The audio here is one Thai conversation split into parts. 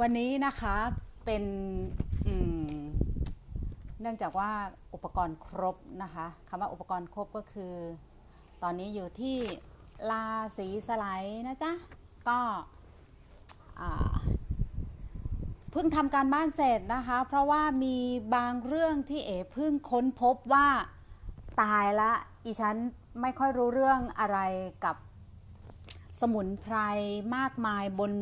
วันนี้นะคะเป็นเนื่องจากว่าอุปกรณ์ครบนะคะคำว่าอุปกรณ์ครบก็คือ ตอนนี้อยู่ที่ลาสีสไลด์นะจ๊ะ ก็เพิ่งทำการบ้านเสร็จนะคะ เพราะว่ามีบางเรื่องที่เอ๋เพิ่งค้นพบว่าตายละอีฉันไม่ค่อยรู้เรื่องอะไรกับสมุนไพรมากมายบน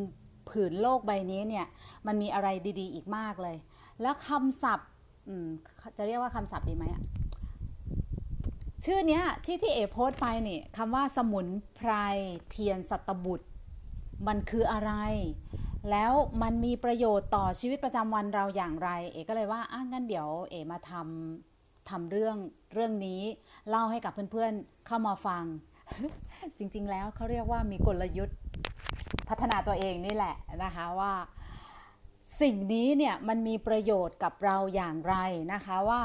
ผืนโลกใบนี้เนี่ยมันมีอะไรดีๆ อีกมากเลย แล้วคำศัพท์จะเรียกว่าคำศัพท์ดีไหมอะชื่อเนี้ยที่ที่เอโพสไปนี่คำว่าสมุนไพรเทียนสัตบุตร มันคืออะไร แล้วมันมีประโยชน์ต่อชีวิตประจำวันเราอย่างไร เอก็เลยว่าอะงั้นเดี๋ยวเอมาทำทำเรื่องเรื่องนี้เล่าให้กับเพื่อนๆเข้ามาฟัง จริงๆแล้วเขาเรียกว่ามีกลยุทธ์ พัฒนาตัวเองนี่แหละนะคะว่าสิ่งนี้เนี่ยมันมีประโยชน์กับเราอย่างไรนะคะว่า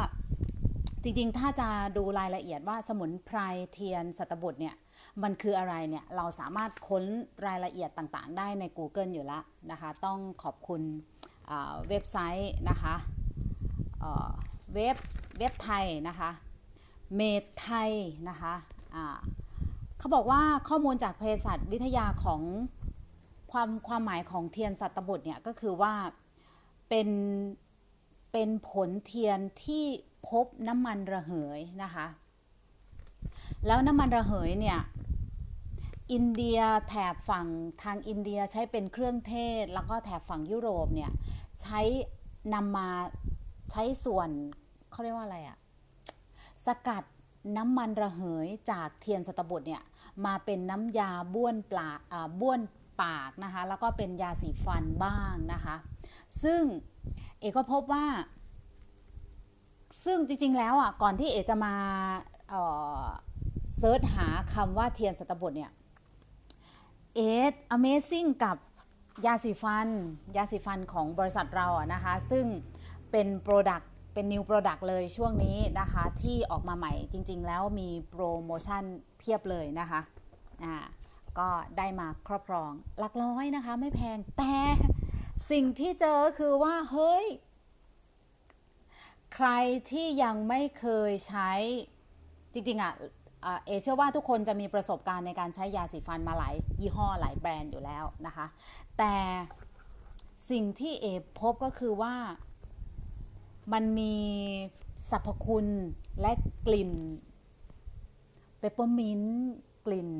จริงๆ ถ้าจะดูรายละเอียดว่าสมุนไพรเทียนสัตบุตรเนี่ยมันคืออะไรเนี่ยเราสามารถค้นรายละเอียดต่างๆ ได้ใน Google อยู่แล้วนะคะต้องขอบคุณเว็บไซต์นะคะเว็บเว็บไทยนะคะเมดไทยนะคะเขาบอกว่าข้อมูลจากเภสัชวิทยาของ ความความหมายของเทียนสัตบุตรเนี่ยก็คือว่าเป็นเป็นผลเทียนที่พบน้ำมันระเหยนะคะ แล้วน้ำมันระเหยเนี่ยอินเดียแถบฝั่งทางอินเดียใช้เป็นเครื่องเทศ แล้วก็แถบฝั่งยุโรปเนี่ยใช้นำมาใช้ส่วนเขาเรียกว่าอะไรอะสกัดน้ำมันระเหยจากเทียนสตบุตรเนี่ยมาเป็นน้ำยาบ้วนปลาอ่าบ้วน ปากนะคะ แล้วก็เป็นยาสีฟันบ้างนะคะ ซึ่งเอกก็พบว่า ซึ่งจริงๆแล้วอะก่อนที่เอกจะมาเซิร์ชหาคำว่าเทียนสตบุตรเนี่ยเอส Amazing กับยาสีฟัน ยาสีฟันของบริษัทเราอะนะคะ ซึ่งเป็นโปรดักต์เป็น New Product เลยช่วงนี้นะคะ ที่ออกมาใหม่จริง ๆ แล้วมีโปรโมชั่นเพียบเลยนะคะอ่า ก็ได้มาครอบครอง หลักร้อยนะคะ ไม่แพงแต่สิ่งที่เจอคือว่าเฮ้ย ใครที่ยังไม่เคยใช้จริงๆอะเอเชื่อว่าทุกคนจะมีประสบการณ์ในการใช้ยาสีฟันมาหลายยี่ห้อหลายแบรนด์อยู่แล้วนะคะ แต่สิ่งที่เอพบก็คือว่ามันมีสรรพคุณและกลิ่นเปปเปอร์มินต์กลิ่น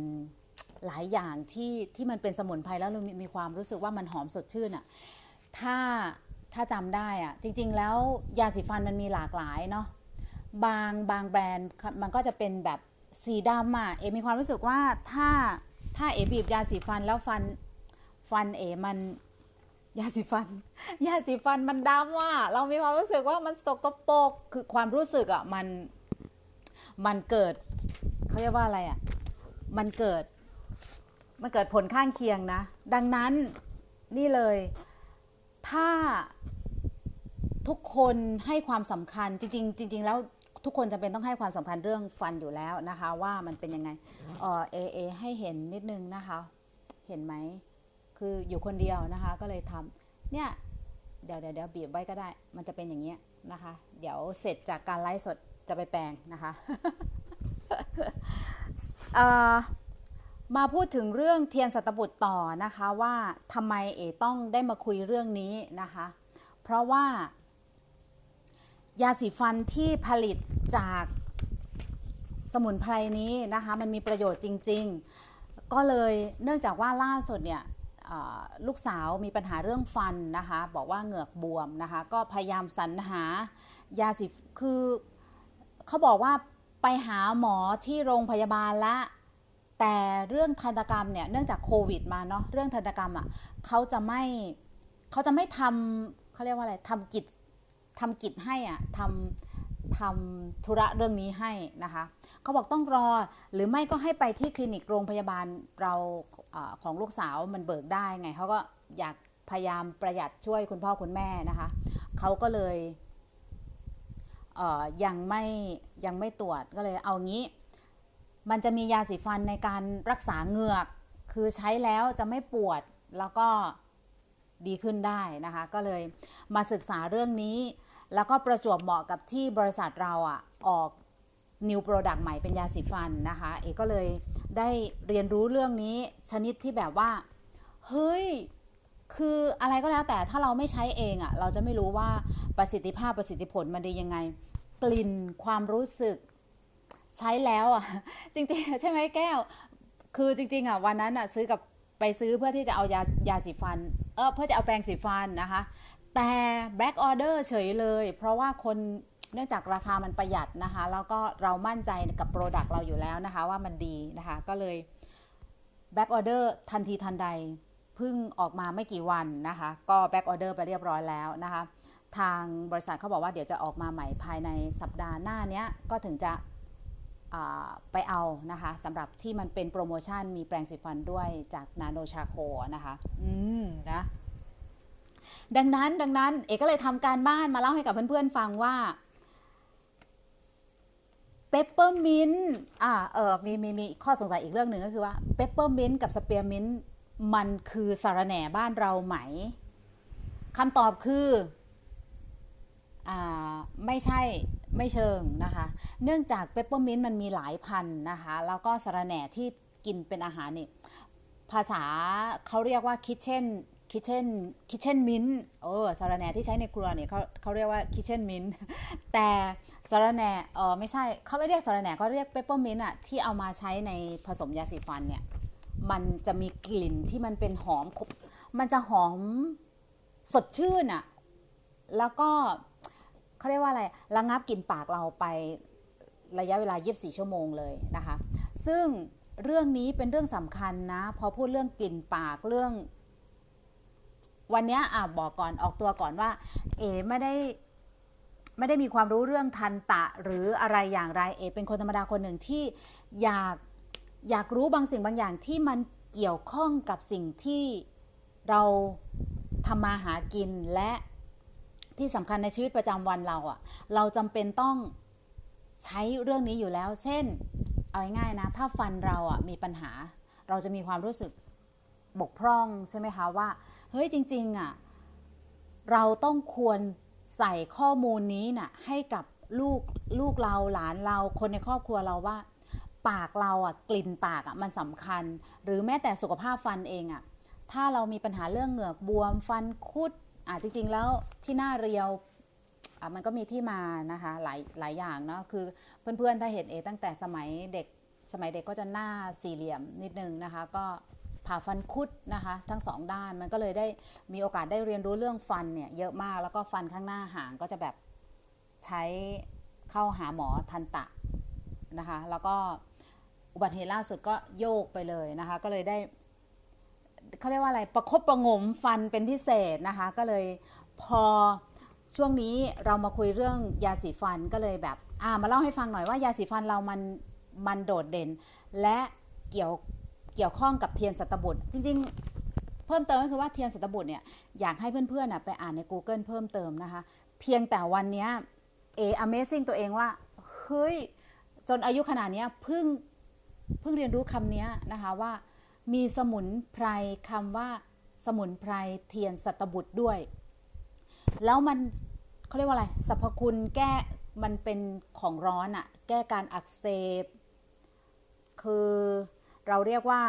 หลายอย่างที่ที่มันเป็นสมุนไพรแล้วเรามีความรู้สึกว่ามันหอมสดชื่นอะถ้าถ้าจำได้อะจริง ๆ แล้วยาสีฟันมันมีหลากหลายเนาะบางบางแบรนด์มันก็จะเป็นแบบสีดำอะเอมีความรู้สึกว่าถ้าถ้าเอบีบยาสีฟันแล้วฟันฟันเอมันยาสีฟัน ยาสีฟันมันดำว่ะเรามีความรู้สึกว่ามันสกปรกคือความรู้สึกอะมันมันเกิดเขาเรียกว่าอะไรอะมันเกิด มันเกิดผลข้างเคียงนะ ดังนั้นนี่เลย ถ้าทุกคนให้ความสำคัญจริง ๆ จริง ๆ แล้วทุกคนจำเป็นต้องให้ความสำคัญเรื่องฟันอยู่แล้วนะคะ ว่ามันเป็นยังไงเออเอเอให้เห็นนิดนึงนะคะ เห็นไหมคืออยู่คนเดียวนะคะ ก็เลยทำเนี่ยเดี๋ยวเดี๋ยวเดี๋ยวบีบไว้ก็ได้ มันจะเป็นอย่างเงี้ยนะคะ เดี๋ยวเสร็จจากการไลฟ์สดจะไปแปลงนะคะ เอ่อ มาพูดถึงเรื่องเทียนสัตบุตรต่อนะคะว่าทำไมเอต้องได้มาคุยเรื่องนี้นะคะ เพราะว่ายาสีฟันที่ผลิตจากสมุนไพรนี้นะคะ มันมีประโยชน์จริง ๆ ก็เลยเนื่องจากว่าล่าสุดเนี่ยลูกสาวมีปัญหาเรื่องฟันนะคะ บอกว่าเหงือกบวมนะคะ ก็พยายามสรรหายาสีคือเขาบอกว่าไปหาหมอที่โรงพยาบาลละ แต่เรื่องทันตกรรมเนี่ยเนื่องจากโควิดมาเนาะเรื่องทันตกรรมอะเขาจะไม่เขาจะไม่ทำเขาเรียกว่าอะไรทำกิจทำกิจให้อะทำทำธุระเรื่องนี้ให้นะคะเขาบอกต้องรอหรือไม่ก็ให้ไปที่คลินิกโรงพยาบาลเราอของลูกสาวมันเบิกได้ไงเขาก็อยากพยายามประหยัดช่วยคุณพ่อคุณแม่นะคะเขาก็เลยเยังไม่ยังไม่ตรวจก็เลยเอางี้ มันจะมียาสีฟันในการรักษาเหงือก คือใช้แล้วจะไม่ปวดแล้วก็ดีขึ้นได้นะคะ ก็เลยมาศึกษาเรื่องนี้ แล้วก็ประจวบเหมาะกับที่บริษัทเราอะออกนิวโปรดักต์ใหม่เป็นยาสีฟันนะคะ เอกก็เลยได้เรียนรู้เรื่องนี้ชนิดที่แบบว่า เฮ้ย คืออะไรก็แล้วแต่ถ้าเราไม่ใช้เองอะ่ะ เราจะไม่รู้ว่าประสิทธิภาพประสิทธิผลมันดียังไง กลิ่นความรู้สึก ใช้แล้วอะจริงๆ ใช่ไหมแก้ว คือจริง ๆอะวันนั้นอะซื้อกับไปซื้อเพื่อที่จะเอายายาสีฟันเออเพื่อจะเอาแปรงสีฟันนะคะ แต่ back order เฉยเลย เพราะว่าคนเนื่องจากราคามันประหยัดนะคะ แล้วก็เรามั่นใจกับโปรดักต์เราอยู่แล้วนะคะ ว่ามันดีนะคะ ก็เลย back order ทันทีทันใดเพิ่งออกมาไม่กี่วันนะคะ ก็ back order ไปเรียบร้อยแล้วนะคะ ทางบริษัทเขาบอกว่าเดี๋ยวจะออกมาใหม่ภายในสัปดาห์หน้านี้ก็ถึงจะ ไปเอานะคะสำหรับที่มันเป็นโปรโมชั่นมีแปรงสีฟันด้วยจากนาโนชาโคนะคะ อืมนะดังนั้นดังนั้น เอกก็เลยทำการบ้านมาเล่าให้กับเพื่อนๆฟังว่าเปปเปอร์มินต์อ่าเออมีมีมีข้อสงสัยอีกเรื่องหนึ่งก็คือว่าเปปเปอร์มินต์กับสเปียร์มินต์มันคือสารแหน่บ้านเราไหมคำตอบคืออ่า ไม่ใช่ไม่เชิงนะคะ เนื่องจากเปปเปอร์มินต์มันมีหลายพันธุ์นะคะ แล้วก็สารแหน่ที่กินเป็นอาหารนี่ภาษาเขาเรียกว่าคิ t เช่นคิ t เช่นคิ t เช่นมินเออสารแหน่ที่ใช้ในครัวเนี่ยเขาเขาเรียกว่าคิ t เช่นมินแต่สารแหน่เออไม่ใช่เขาไม่เรียกสารแหน่เขาเรียกเปปเปอร์มินอะที่เอามาใช้ในผสมยาสีฟันเนี่ยมันจะมีกลิ่นที่มันเป็นหอมมันจะหอมสดชื่นอะแล้วก็ เขาเรียกว่าอะไรระงับกลิ่นปากเราไประยะเวลา 24 ชั่วโมงเลยนะคะ ซึ่งเรื่องนี้เป็นเรื่องสำคัญนะ พอพูดเรื่องกลิ่นปากเรื่อง วันนี้อะบอกก่อนออกตัวก่อนว่า เอไม่ได้ไม่ได้มีความรู้เรื่องทันตะหรืออะไรอย่างไร เอเป็นคนธรรมดาคนหนึ่งที่อยากอยากรู้บางสิ่งบางอย่างที่มันเกี่ยวข้องกับสิ่งที่เราทำมาหากินและ ที่สำคัญในชีวิตประจำวันเราอะเราจำเป็นต้องใช้เรื่องนี้อยู่แล้ว เช่น เอาง่ายๆนะ ถ้าฟันเราอะมีปัญหา เราจะมีความรู้สึกบกพร่องใช่ไหมคะว่า เฮ้ยจริงๆอะเราต้องควรใส่ข้อมูลนี้น่ะให้กับลูกลูกเราหลานเราคนในครอบครัวเราว่า ปากเราอะกลิ่นปากอะมันสำคัญ หรือแม้แต่สุขภาพฟันเองอะถ้าเรามีปัญหาเรื่องเหงือกบวมฟันคุด อะจริงๆแล้วที่หน้าเรียวอะมันก็มีที่มานะคะหลายหลายอย่างเนาะคือเพื่อนๆถ้าเห็นเอตั้งแต่สมัยเด็กสมัยเด็กก็จะหน้าสี่เหลี่ยมนิดนึงนะคะ ก็ผ่าฟันคุดนะคะ ทั้งสองด้านมันก็เลยได้มีโอกาสได้เรียนรู้เรื่องฟันเนี่ยเยอะมากแล้วก็ฟันข้างหน้าหางก็จะแบบใช้เข้าหาหมอทันตะนะคะ แล้วก็อุบัติเหตุล่าสุดก็โยกไปเลยนะคะ ก็เลยได้ เขาเรียกว่าอะไรประคบประงมฟันเป็นพิเศษนะคะ ก็เลยพอช่วงนี้เรามาคุยเรื่องยาสีฟันก็เลยแบบอ่ามาเล่าให้ฟังหน่อยว่ายาสีฟันเรามันมันโดดเด่น และเกี่ยวเกี่ยวข้องกับเทียนสัตบุตร จริง ๆ เพิ่มเติมก็คือว่าเทียนสัตบุตรเนี่ยอยากให้เพื่อนๆนะไปอ่านใน Google เพิ่มเติมนะคะ เพียงแต่วันนี้เอ Amazing ตัวเองว่าเฮ้ยจนอายุขนาดนี้เพิ่งเพิ่งเรียนรู้คำนี้นะคะว่า มีสมุนไพรคำว่าสมุนไพรเทียนสัตบุตรด้วย แล้วมันเขาเรียกว่าอะไรสรรพคุณแก้มันเป็นของร้อนอะแก้การอักเสบ คือเราเรียกว่า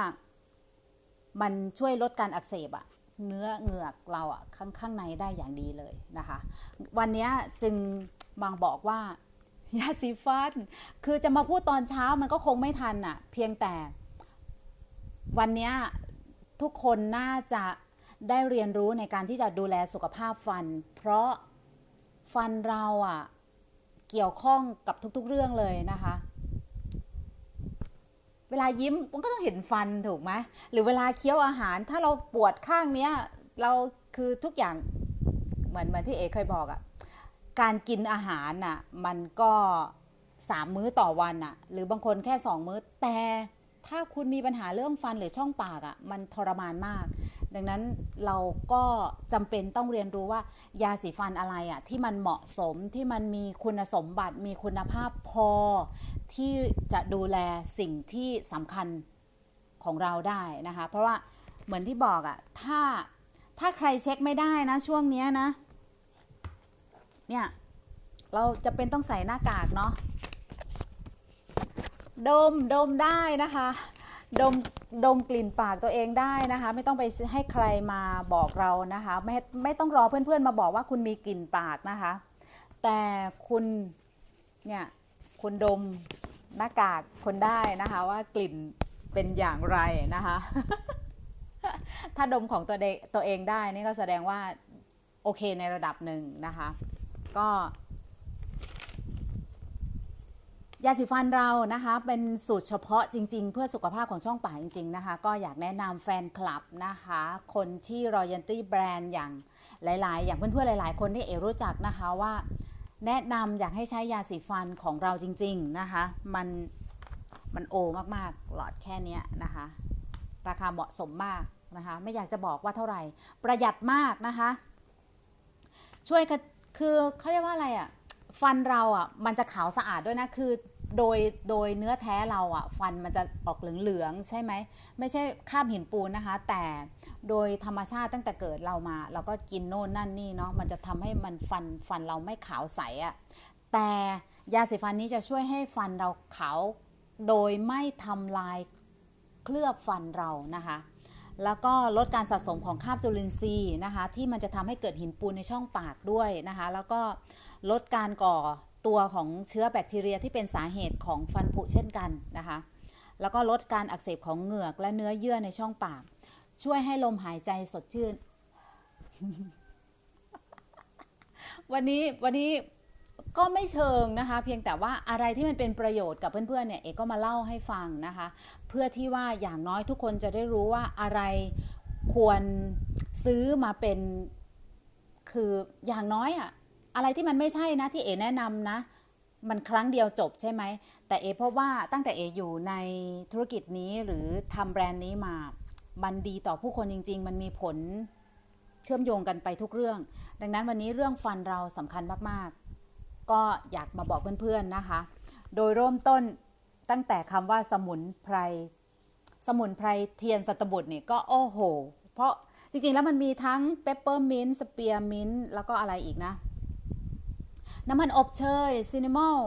มันช่วยลดการอักเสบอะเนื้อเหงือกเราอะข้างข้างในได้อย่างดีเลยนะคะ วันนี้จึงบางบอกว่ายาสีฟัน คือจะมาพูดตอนเช้ามันก็คงไม่ทันอะเพียงแต่ วันนี้ทุกคนน่าจะได้เรียนรู้ในการที่จะดูแลสุขภาพฟัน เพราะฟันเราอะเกี่ยวข้องกับทุกๆเรื่องเลยนะคะ เวลายิ้มมันก็ต้องเห็นฟันถูกไหมหรือเวลาเคี้ยวอาหาร ถ้าเราปวดข้างเนี้ย เราคือทุกอย่างเหมือนเหมือนที่เอเคยบอกอะการกินอาหารน่ะมันก็สามมื้อต่อวันน่ะ หรือบางคนแค่สองมื้อแต่ ถ้าคุณมีปัญหาเรื่องฟันหรือช่องปากอะ่ะมันทรมานมาก ดังนั้นเราก็จำเป็นต้องเรียนรู้ว่ายาสีฟันอะไรอะ่ะที่มันเหมาะสมที่มันมีคุณสมบัติมีคุณภาพพอ ที่จะดูแลสิ่งที่สำคัญของเราได้นะคะ เพราะว่าเหมือนที่บอกอะ่ะถ้าถ้าใครเช็คไม่ได้นะช่วงนี้นะ เนี่ย เราจะเป็นต้องใส่หน้ากากเนาะ ดมดมได้นะคะดมดมกลิ่นปากตัวเองได้นะคะ ไม่ต้องไปให้ใครมาบอกเรานะคะ ไม่ไม่ต้องรอเพื่อนๆมาบอกว่าคุณมีกลิ่นปากนะคะ แต่คุณเนี่ยคุณดมหน้ากากคนได้นะคะว่ากลิ่นเป็นอย่างไรนะคะ ถ้าดมของตัวเตัวเองได้นี่ก็แสดงว่าโอเคในระดับหนึ่งนะคะ ก็ ยาสีฟันเรานะคะ เป็นสูตรเฉพาะจริง ๆ เพื่อสุขภาพของช่องป่ากจริง ๆ นะคะ ก็อยากแนะนำแฟนคลับนะคะ คนที่ Royalty Brand อย่างหลาย ๆ อย่างเพื่อน ๆ หลาย ๆ คนที่เอรู้จักนะคะว่า แนะนำอยากให้ใช้ยาสีฟันของเราจริง ๆ นะคะ มันมันโอมาก ๆ หลอดแค่เนี้ยนะคะ ราคาเหมาะสมมากนะคะ ไม่อยากจะบอกว่าเท่าไหร่ ประหยัดมากนะคะ ช่วยคือเขาเรียกว่าอะไรอะ่ะ ฟันเราอะมันจะขาวสะอาดด้วยนะคือโดยโดยเนื้อแท้เราอะฟันมันจะออกเหลืองๆใช่ไหมไม่ใช่คาบหินปูนนะคะ แต่โดยธรรมชาติตั้งแต่เกิดเรามา เราก็กินโน่นนั่นนี่เนาะมันจะทำให้มันฟันฟันเราไม่ขาวใสอะแต่ยาสีฟันนี้จะช่วยให้ฟันเราขาวโดยไม่ทำลายเคลือบฟันเรานะคะ แล้วก็ลดการสะสมของคราบจุลินทรีย์นะคะ ที่มันจะทำให้เกิดหินปูนในช่องปากด้วยนะคะ แล้วก็ลดการก่อตัวของเชื้อแบคทีเรียที่เป็นสาเหตุของฟันผุเช่นกันนะคะ แล้วก็ลดการอักเสบของเหงือกและเนื้อเยื่อในช่องปาก ช่วยให้ลมหายใจสดชื่น วันนี้วันนี้ก็ไม่เชิงนะคะ เพียงแต่ว่าอะไรที่มันเป็นประโยชน์กับเพื่อนๆเนี่ยเอกก็มาเล่าให้ฟังนะคะ เพื่อที่ว่าอย่างน้อยทุกคนจะได้รู้ว่าอะไรควรซื้อมาเป็นคืออย่างน้อยอะอะไรที่มันไม่ใช่นะที่เอแนะนำนะ มันครั้งเดียวจบใช่ไหม แต่เอเพราะว่าตั้งแต่เออยู่ในธุรกิจนี้หรือทำแบรนด์นี้มา มันดีต่อผู้คนจริง ๆ มันมีผลเชื่อมโยงกันไปทุกเรื่อง ดังนั้นวันนี้เรื่องฟันเราสำคัญมากๆ ก็อยากมาบอกเพื่อนๆนะคะ โดยเริ่มต้น ตั้งแต่คำว่าสมุนไพร สมุนไพรเทียนสัตบุตรเนี่ยก็โอ้โห เพราะจริงๆ แล้วมันมีทั้งเปปเปอร์มินต์สเปียร์มินต์แล้วก็อะไรอีกนะ น้ำมันอบเชยซินนมอล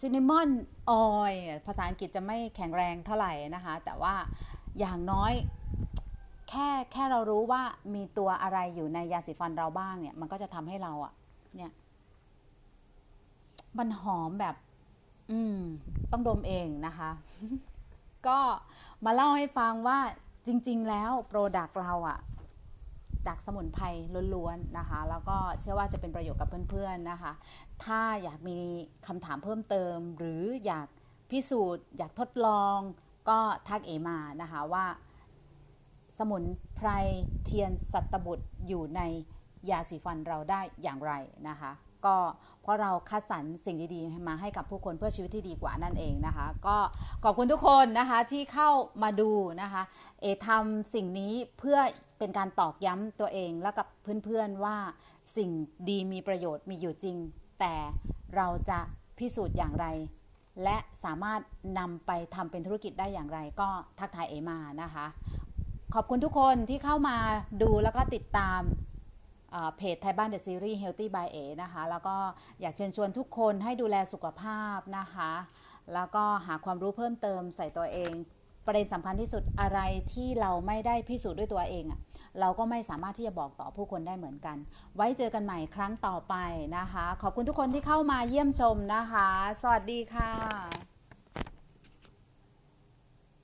ซินนมอนออยภาษาอังกฤษจะไม่แข็งแรงเท่าไหร่นะคะ แต่ว่าอย่างน้อยแค่แค่เรารู้ว่ามีตัวอะไรอยู่ในยาสีฟันเราบ้างเนี่ย มันก็จะทำให้เราอะเนี่ยมันหอมแบบ อืม ต้องดมเองนะคะ ก็มาเล่าให้ฟังว่าจริง ๆ แล้วโปรดักต์เราอะจากสมุนไพรล้วนๆนะคะ แล้วก็เชื่อว่าจะเป็นประโยชน์กับเพื่อนๆนะคะ ถ้าอยากมีคำถามเพิ่มเติม หรืออยากพิสูจน์อยากทดลองก็ทักเอมานะคะว่าสมุนไพรเทียนสัตบุตรอยู่ในยาสีฟันเราได้อย่างไรนะคะ ก็เพราะเราคัดสรรสิ่งดีๆ มาให้กับผู้คนเพื่อชีวิตที่ดีกว่านั่นเองนะคะ ก็ขอบคุณทุกคนนะคะที่เข้ามาดูนะคะ เอทำสิ่งนี้เพื่อเป็นการตอกย้ำตัวเองและกับเพื่อนๆว่าสิ่งดีมีประโยชน์มีอยู่จริง แต่เราจะพิสูจน์อย่างไร และสามารถนำไปทำเป็นธุรกิจได้อย่างไร ก็ทักทายเอมานะคะ ขอบคุณทุกคนที่เข้ามาดูแล้วก็ติดตาม เพจไทยบ้านเดอะซีรีส์ Healthy by A นะคะ แล้วก็อยากเชิญชวนทุกคนให้ดูแลสุขภาพนะคะ แล้วก็หาความรู้เพิ่มเติมใส่ตัวเอง ประเด็นสำคัญที่สุดอะไรที่เราไม่ได้พิสูจน์ด้วยตัวเองอะเราก็ไม่สามารถที่จะบอกต่อผู้คนได้เหมือนกัน ไว้เจอกันใหม่ครั้งต่อไปนะคะ ขอบคุณทุกคนที่เข้ามาเยี่ยมชมนะคะ สวัสดีค่ะ